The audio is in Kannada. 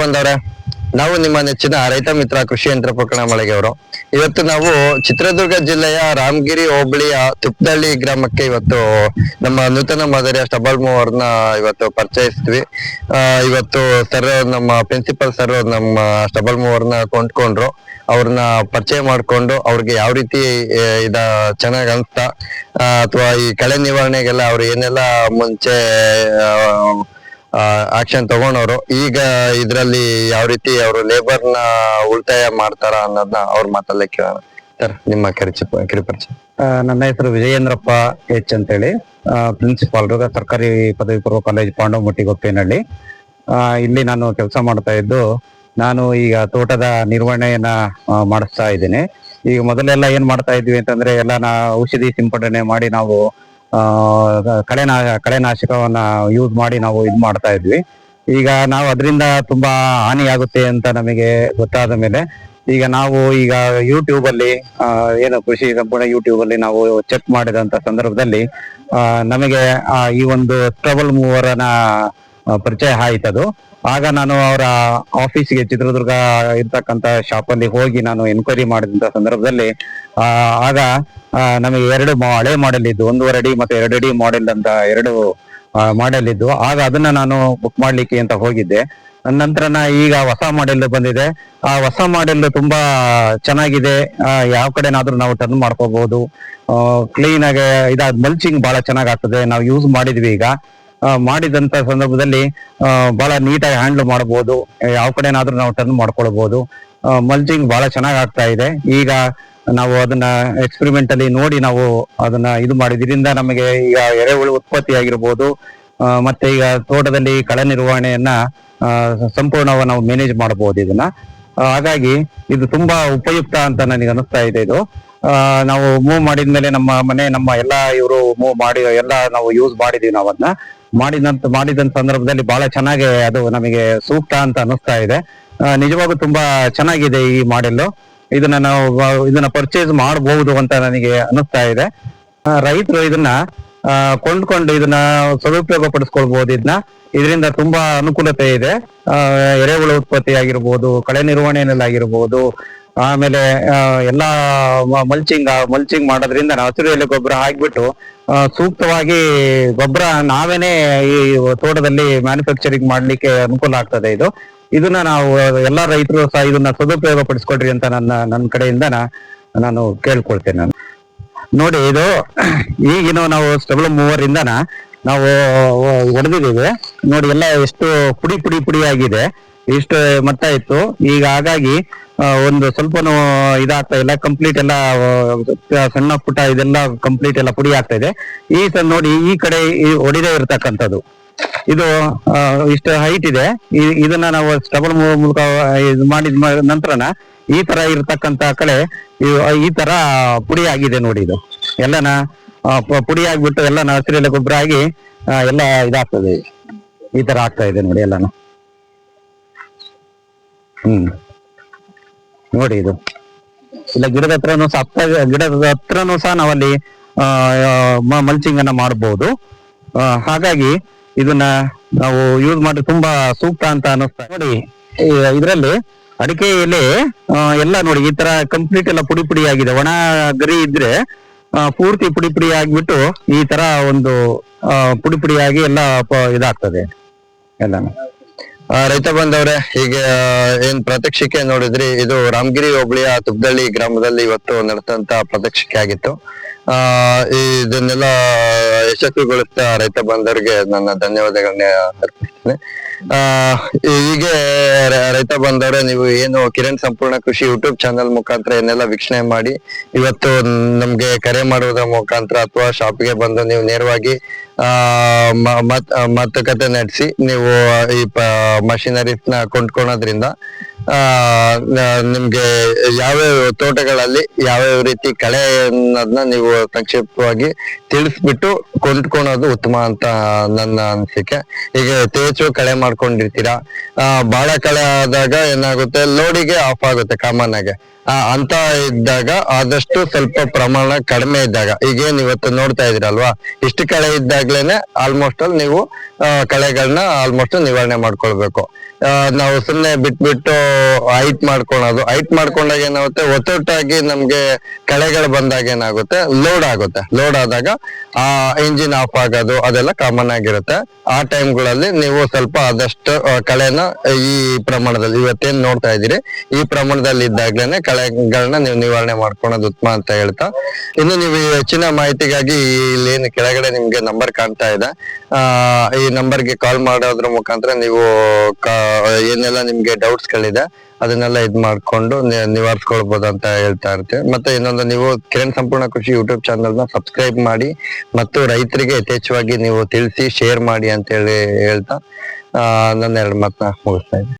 ಬಂದವ್ರೆ. ನಾವು ನಿಮ್ಮ ನೆಚ್ಚಿನ ರೈತ ಮಿತ್ರ ಕೃಷಿ ಯಂತ್ರ ಪ್ರಕರಣ ಮಳೆಗೆ ಅವರು ಇವತ್ತು ನಾವು ಚಿತ್ರದುರ್ಗ ಜಿಲ್ಲೆಯ ರಾಮಗಿರಿ ಹೋಬಳಿಯ ತುಪ್ಪದಳ್ಳಿ ಗ್ರಾಮಕ್ಕೆ ಇವತ್ತು ನಮ್ಮ ನೂತನ ಮಾದರಿಯ ಸ್ಟಬಲ್ ಮೂವರ್ನ ಇವತ್ತು ಪರಿಚಯಿಸಿದ್ವಿ ಇವತ್ತು ಸರ್ ನಮ್ಮ ಪ್ರಿನ್ಸಿಪಲ್ ಸರ್ ನಮ್ಮ ಸ್ಟಬಲ್ ಮೂವರ್ನ ಕೊಂಡ್ಕೊಂಡ್ರು. ಅವ್ರನ್ನ ಪರಿಚಯ ಮಾಡ್ಕೊಂಡು ಅವ್ರಿಗೆ ಯಾವ ರೀತಿ ಇದ ಚೆನ್ನಾಗ್ ಅನ್ಸ್ತಾ ಅಥವಾ ಈ ಕಳೆ ನಿವಾರಣೆಗೆಲ್ಲ ಅವ್ರು ಏನೆಲ್ಲ ಮುಂಚೆ ಆಕ್ಷನ್ ತಗೊಂಡವರು. ಈಗ ಇದ್ರಲ್ಲಿ ಯಾವ ರೀತಿ ಅವರು ಲೇಬರ್ನ ಉಳಿತಾಯ ಮಾಡ್ತಾರ ಅನ್ನೋದನ್ನ ಅವ್ರ ಮಾತಲ್ಲೇ ಕೇಳೋಣ. ಸರ್, ನಿಮ್ಮ ಕರಿಚಿ ಕಿರಿಪರಿಚಯ. ನನ್ನ ಹೆಸರು ವಿಜಯೇಂದ್ರಪ್ಪ ಎಚ್ ಅಂತ ಅಂತೇಳಿ ಪ್ರಿನ್ಸಿಪಾಲ್ ಸರ್ಕಾರಿ ಪದವಿ ಪೂರ್ವ ಕಾಲೇಜ್ ಪಾಂಡವಮಟ್ಟಿ ಗೊಪ್ಪೇನಹಳ್ಳಿ ಇಲ್ಲಿ ನಾನು ಕೆಲಸ ಮಾಡ್ತಾ ಇದ್ದು, ನಾನು ಈಗ ತೋಟದ ನಿರ್ವಹಣೆಯನ್ನ ಮಾಡಿಸ್ತಾ ಇದ್ದೀನಿ. ಈಗ ಮೊದಲೆಲ್ಲ ಏನ್ ಮಾಡ್ತಾ ಇದ್ವಿ ಅಂತಂದ್ರೆ, ಎಲ್ಲ ನಾ ಔಷಧಿ ಸಿಂಪಡಣೆ ಮಾಡಿ ನಾವು ಕಳೆನಾ ಕಳೆನಾಶಕವನ್ನ ಯೂಸ್ ಮಾಡಿ ನಾವು ಇದು ಮಾಡ್ತಾ ಇದ್ವಿ. ಈಗ ನಾವು ಅದರಿಂದ ತುಂಬಾ ಹಾನಿಯಾಗುತ್ತೆ ಅಂತ ನಮಗೆ ಗೊತ್ತಾದ ಮೇಲೆ ಈಗ ನಾವು ಈಗ ಯೂಟ್ಯೂಬ್ ಅಲ್ಲಿ ಏನು ಕೃಷಿ ಸಂಪೂರ್ಣ ಯೂಟ್ಯೂಬ್ ಅಲ್ಲಿ ನಾವು ಚೆಕ್ ಮಾಡಿದಂತ ಸಂದರ್ಭದಲ್ಲಿ ನಮಗೆ ಈ ಒಂದು ಟ್ರಬಲ್ ಮೂವರನ ಪರಿಚಯ ಆಯ್ತದು ಆಗ ನಾನು ಅವರ ಆಫೀಸ್ಗೆ ಚಿತ್ರದುರ್ಗ ಇರ್ತಕ್ಕಂತ ಶಾಪ್ ಅಲ್ಲಿ ಹೋಗಿ ನಾನು ಎನ್ಕ್ವೈರಿ ಮಾಡಿದಂತ ಸಂದರ್ಭದಲ್ಲಿ ಆಗ ನಮಗೆ ಎರಡು ಹಳೆ ಮಾಡೆಲ್ ಇದ್ದು, ಒಂದೂವರೆ ಅಡಿ ಮತ್ತೆ ಎರಡು ಅಡಿ ಮಾಡೆಲ್ ಅಂತ ಎರಡು ಮಾಡೆಲ್ ಇದ್ದು. ಆಗ ಅದನ್ನ ನಾನು ಬುಕ್ ಮಾಡ್ಲಿಕ್ಕೆ ಅಂತ ಹೋಗಿದ್ದೆ. ನಂತರ ಈಗ ಹೊಸ ಮಾಡೆಲ್ ಬಂದಿದೆ. ಆ ಹೊಸ ಮಾಡೆಲ್ ತುಂಬಾ ಚೆನ್ನಾಗಿದೆ. ಯಾವ ಕಡೆನಾದ್ರೂ ನಾವು ಟರ್ನ್ ಮಾಡ್ಕೋಬಹುದು ಕ್ಲೀನ್ ಆಗಿ ಇದಾದ ಮಲ್ಚಿಂಗ್ ಬಹಳ ಚೆನ್ನಾಗ್ ಆಗ್ತದೆ ನಾವು ಯೂಸ್ ಮಾಡಿದ್ವಿ ಈಗ. ಮಾಡಿದಂತ ಸಂದರ್ಭದಲ್ಲಿ ಬಹಳ ನೀಟಾಗಿ ಹ್ಯಾಂಡಲ್ ಮಾಡಬಹುದು ಯಾವ ಕಡೆನಾದ್ರೂ ನಾವು ಟರ್ನ್ ಮಾಡ್ಕೊಳ್ಬಹುದು ಮಲ್ಚಿಂಗ್ ಬಹಳ ಚೆನ್ನಾಗ್ ಆಗ್ತಾ ಇದೆ. ಈಗ ನಾವು ಅದನ್ನ ಎಕ್ಸ್ಪೆರಿಮೆಂಟ್ ಅಲ್ಲಿ ನೋಡಿ ನಾವು ಅದನ್ನ ಇದು ಮಾಡಿದ್ರಿಂದ ನಮಗೆ ಈಗ ಎರೆಹುಳು ಉತ್ಪತ್ತಿ ಆಗಿರ್ಬೋದು ಮತ್ತೆ ಈಗ ತೋಟದಲ್ಲಿ ಕಳೆ ನಿರ್ವಹಣೆಯನ್ನ ಸಂಪೂರ್ಣವಾಗಿ ನಾವು ಮ್ಯಾನೇಜ್ ಮಾಡಬಹುದು ಇದನ್ನ. ಹಾಗಾಗಿ ಇದು ತುಂಬಾ ಉಪಯುಕ್ತ ಅಂತ ನನಗೆ ಅನಿಸ್ತಾ ಇದೆ ಇದು. ನಾವು ಮೂವ್ ಮಾಡಿದ್ಮೇಲೆ ನಮ್ಮ ಮನೆ, ನಮ್ಮ ಎಲ್ಲಾ ಇವರು ಮೂವ್ ಮಾಡಿ, ಎಲ್ಲ ನಾವು ಯೂಸ್ ಮಾಡಿದೀವಿ ನಾವು ಅದನ್ನ ಮಾಡಿದಂತ ಮಾಡಿದಂತ ಸಂದರ್ಭದಲ್ಲಿ ಬಹಳ ಚೆನ್ನಾಗಿ ಅದು ನಮಗೆ ಸೂಕ್ತ ಅಂತ ಅನಿಸ್ತಾ ಇದೆ. ನಿಜವಾಗೂ ತುಂಬಾ ಚೆನ್ನಾಗಿದೆ ಈ ಮಾಡೆಲ್ ಇದನ್ನ ನಾವು ಇದನ್ನ ಪರ್ಚೇಸ್ ಮಾಡಬಹುದು ಅಂತ ನನಗೆ ಅನಿಸ್ತಾ ಇದೆ. ರೈತರು ಇದನ್ನ ಕೊಂಡ್ಕೊಂಡು ಇದನ್ನ ಸದುಪಯೋಗ ಪಡಿಸ್ಕೊಳ್ಬಹುದು ಇದನ್ನ. ಇದರಿಂದ ತುಂಬಾ ಅನುಕೂಲತೆ ಇದೆ. ಎರೆಹುಳ ಉತ್ಪತ್ತಿ ಆಗಿರ್ಬೋದು ಕಳೆ ನಿರ್ವಹಣೆಯಲ್ಲಾಗಿರ್ಬೋದು ಆಮೇಲೆ ಆ, ಎಲ್ಲಾ ಮಲ್ಚಿಂಗ್ ಮಲ್ಚಿಂಗ್ ಮಾಡೋದ್ರಿಂದ ಹಸಿರು ಎಲೆ ಗೊಬ್ಬರ ಹಾಕ್ಬಿಟ್ಟು ಸೂಕ್ತವಾಗಿ ಗೊಬ್ಬರ ನಾವೇನೆ ಈ ತೋಟದಲ್ಲಿ ಮ್ಯಾನುಫ್ಯಾಕ್ಚರಿಂಗ್ ಮಾಡ್ಲಿಕ್ಕೆ ಅನುಕೂಲ ಆಗ್ತದೆ ಇದು. ಇದನ್ನ ನಾವು, ಎಲ್ಲಾ ರೈತರು ಸಹ ಇದನ್ನ ಸದುಪಯೋಗ ಪಡಿಸ್ಕೊಡ್ರಿ ಅಂತ ನನ್ನ ನನ್ನ ಕಡೆಯಿಂದ ನಾನು ಕೇಳ್ಕೊಳ್ತೇನೆ ನಾನು. ನೋಡಿ, ಇದು ಈಗಿನ ನಾವು ಸ್ಟಬಲ್ ಮೂವರ್ ಇಂದನ ನಾವು ಹೊಡೆದಿದ್ದೀವಿ ನೋಡಿ, ಎಲ್ಲ ಎಷ್ಟು ಪುಡಿ ಪುಡಿ ಪುಡಿ ಆಗಿದೆ. ಇಷ್ಟು ಮಟ್ಟ ಇತ್ತು ಈಗ ಹಾಗಾಗಿ ಒಂದು ಸ್ವಲ್ಪನೂ ಇದಾಗ್ತಾ ಇಲ್ಲ. ಕಂಪ್ಲೀಟ್ ಎಲ್ಲ ಸಣ್ಣ ಪುಟ್ಟ ಇದೆಲ್ಲ ಕಂಪ್ಲೀಟ್ ಎಲ್ಲ ಪುಡಿ ಆಗ್ತಾ ಇದೆ. ಈ ನೋಡಿ, ಈ ಕಡೆ ಹೊಡಿದೇ ಇರತಕ್ಕಂಥದ್ದು. ಇದು ಇಷ್ಟು ಹೈಟ್ ಇದೆ. ಇದನ್ನ ನಾವು ಸ್ಟಬಲ್ ಮೂಲಕ ಇದು ಮಾಡಿದ ನಂತರ ನಂತರನ ಈ ತರ ಇರತಕ್ಕಂತ ಕಡೆ ಈ- ತರ ಪುಡಿ ಆಗಿದೆ ನೋಡಿ ಇದು. ಎಲ್ಲನ ಪುಡಿ ಆಗ್ಬಿಟ್ಟು ಎಲ್ಲ ಹಸಿರೆಲ್ಲ ಗೊಬ್ಬರ ಆಗಿ ಎಲ್ಲ ಇದಾಗ್ತದೆ. ಈ ತರ ಆಗ್ತಾ ಇದೆ ನೋಡಿ ಎಲ್ಲಾನು. ಹ್ಮ್. ನೋಡಿ ಇದು. ಇಲ್ಲ, ಗಿಡದ ಹತ್ರನು ಸಹ ಹತ್ತ ಗಿಡದ ಹತ್ರನು ಸಹ ನಾವಲ್ಲಿ ಮಲ್ಚಿಂಗ್ ಅನ್ನ ಮಾಡಬಹುದು ಹಾಗಾಗಿ ಇದನ್ನ ನಾವು ಯೂಸ್ ಮಾಡಿ ತುಂಬಾ ಸೂಕ್ತ ಅಂತ ಅನಿಸ್ತಾ ನೋಡಿ ಇದರಲ್ಲಿ ಅಡಿಕೆ ಎಲೆ ಎಲ್ಲ ನೋಡಿ ಈ ತರ ಕಂಪ್ಲೀಟ್ ಎಲ್ಲ ಪುಡಿ ಪುಡಿ ಆಗಿದೆ. ಒಣ ಗರಿ ಇದ್ರೆ ಪೂರ್ತಿ ಪುಡಿ ಪುಡಿ ಆಗ್ಬಿಟ್ಟು ಈ ತರ ಒಂದು ಪುಡಿ ಪುಡಿಯಾಗಿ ಎಲ್ಲ ಇದಾಗ್ತದೆ. ಎಲ್ಲಾನು. ಆ, ರೈತ ಬಂದವ್ರೆ ಈಗ ಏನ್ ಪ್ರದಕ್ಷಿಕೆ ನೋಡಿದ್ರಿ ಇದು ರಾಮಗಿರಿ ಹೋಬಳಿಯ ತುಬ್ದಳ್ಳಿ ಗ್ರಾಮದಲ್ಲಿ ಇವತ್ತು ನಡೆದಂತ ಪ್ರದಕ್ಷಿಕೆ ಆಗಿತ್ತು. ಆ ಇದನ್ನೆಲ್ಲ ಯಶಸ್ವಿಗೊಳಿಸ್ತಾ ರೈತ ಬಂದವರಿಗೆ ನನ್ನ ಧನ್ಯವಾದಗಳನ್ನ ಅರ್ಪಿಸ್ತೇನೆ. ಆ, ಹೀಗೆ ರೈತ ಬಂದವರೇ, ನೀವು ಏನು ಕಿರಣ್ ಸಂಪೂರ್ಣ ಕೃಷಿ ಯೂಟ್ಯೂಬ್ ಚಾನೆಲ್ ಮುಖಾಂತರ ಏನೆಲ್ಲ ವೀಕ್ಷಣೆ ಮಾಡಿ, ಇವತ್ತು ನಮ್ಗೆ ಕರೆ ಮಾಡುವುದರ ಮುಖಾಂತರ ಅಥವಾ ಶಾಪ್ಗೆ ಬಂದು ನೀವು ನೇರವಾಗಿ, ಆ ಮಾತುಕತೆ ನಡೆಸಿ, ನೀವು ಈ ಮಷಿನರೀಸ್ನ ಕೊಂಡ್ಕೊಳೋದ್ರಿಂದ, ಆ ನಿಮ್ಗೆ ಯಾವ್ಯಾವ ತೋಟಗಳಲ್ಲಿ ಯಾವ್ಯಾವ ರೀತಿ ಕಳೆ ಅನ್ನೋದನ್ನ ನೀವು ಸಂಕ್ಷಿಪ್ತವಾಗಿ ತಿಳಿಸ್ಬಿಟ್ಟು ಕೊಂಡ್ಕೊಳೋದು ಉತ್ತಮ ಅಂತ ನನ್ನ ಅನಿಸಿಕೆ. ಈಗ ತೇಚು ಕಳೆ ಮಾಡ್ಕೊಂಡಿರ್ತೀರಾ? ಆ ಬಹಳ ಕಳೆ ಆದಾಗ ಏನಾಗುತ್ತೆ? ಲೋಡಿಗೆ ಆಫ್ ಆಗುತ್ತೆ ಕಾಮನ್ ಆಗಿ. ಅಂತ ಇದ್ದಾಗ ಆದಷ್ಟು ಸ್ವಲ್ಪ ಪ್ರಮಾಣ ಕಡಿಮೆ ಇದ್ದಾಗ. ಈಗೇನ್ ಇವತ್ತು ನೋಡ್ತಾ ಇದೀರಲ್ವಾ ಇಷ್ಟು ಕಳೆ ಇದ್ದಾಗ್ಲೇನೆ ಆಲ್ಮೋಸ್ಟ್ ಅಲ್ಲಿ ನೀವು ಕಳೆಗಳನ್ನ ಆಲ್ಮೋಸ್ಟ್ ನಿವಾರಣೆ ಮಾಡ್ಕೊಳ್ಬೇಕು. ನಾವು ಸುಮ್ನೆ ಬಿಟ್ಬಿಟ್ಟು ಹೈಟ್ ಮಾಡ್ಕೊಳೋದು. ಹೈಟ್ ಮಾಡ್ಕೊಂಡಾಗ ಏನಾಗುತ್ತೆ? ಒತ್ತೊಟ್ಟಾಗಿ ನಮ್ಗೆ ಕಳೆಗಳು ಬಂದಾಗ ಏನಾಗುತ್ತೆ? ಲೋಡ್ ಆಗುತ್ತೆ. ಲೋಡ್ ಆದಾಗ ಆ ಇಂಜಿನ್ ಆಫ್ ಆಗೋದು ಅದೆಲ್ಲ ಕಾಮನ್ ಆಗಿರುತ್ತೆ. ಆ ಟೈಮ್ಗಳಲ್ಲಿ ನೀವು ಸ್ವಲ್ಪ ಆದಷ್ಟು ಕಳೆನ ಈ ಪ್ರಮಾಣದಲ್ಲಿ, ಇವತ್ತೇನ್ ನೋಡ್ತಾ ಇದ್ದೀರಿ? ಈ ಪ್ರಮಾಣದಲ್ಲಿ ಇದ್ದಾಗ್ಲೇನೆ ಕಳೆಗಳನ್ನ ನೀವು ನಿವಾರಣೆ ಮಾಡ್ಕೊಳೋದು ಉತ್ತಮ ಅಂತ ಹೇಳ್ತಾ. ಇನ್ನು ನೀವು ಹೆಚ್ಚಿನ ಮಾಹಿತಿಗಾಗಿ ಇಲ್ಲಿ ಏನು ಕೆಳಗಡೆ ನಿಮ್ಗೆ ನಂಬರ್ ಕಾಣ್ತಾ ಇದೆ. ಆ, ಈ ನಂಬರ್ಗೆ ಕಾಲ್ ಮಾಡೋದ್ರ ಮುಖಾಂತರ ನೀವು ಕಾ- ಏನೆಲ್ಲ ನಿಮ್ಗೆ ಡೌಟ್ಸ್ ಗಳಿದೆ, ಅದನ್ನೆಲ್ಲ ಇದ್ ಮಾಡ್ಕೊಂಡು ನಿವಾರಿಸ್ಕೊಳ್ಬಹುದು ಅಂತ ಹೇಳ್ತಾ ಇರ್ತೇವೆ. ಮತ್ತೆ ಇನ್ನೊಂದು, ನೀವು ಕಿರಣ್ ಸಂಪೂರ್ಣ ಕೃಷಿ ಯೂಟ್ಯೂಬ್ ಚಾನಲ್ನ ಸಬ್ಸ್ಕ್ರೈಬ್ ಮಾಡಿ, ಮತ್ತು ರೈತರಿಗೆ ಯಥೇಚ್ಛವಾಗಿ ನೀವು ತಿಳಿಸಿ ಶೇರ್ ಮಾಡಿ ಅಂತ ಹೇಳಿ ಹೇಳ್ತಾ ನನ್ನ ಎರಡು ಮಾತನ್ನ ಮುಗಿಸ್ತಾ ಇದ್ದೀನಿ.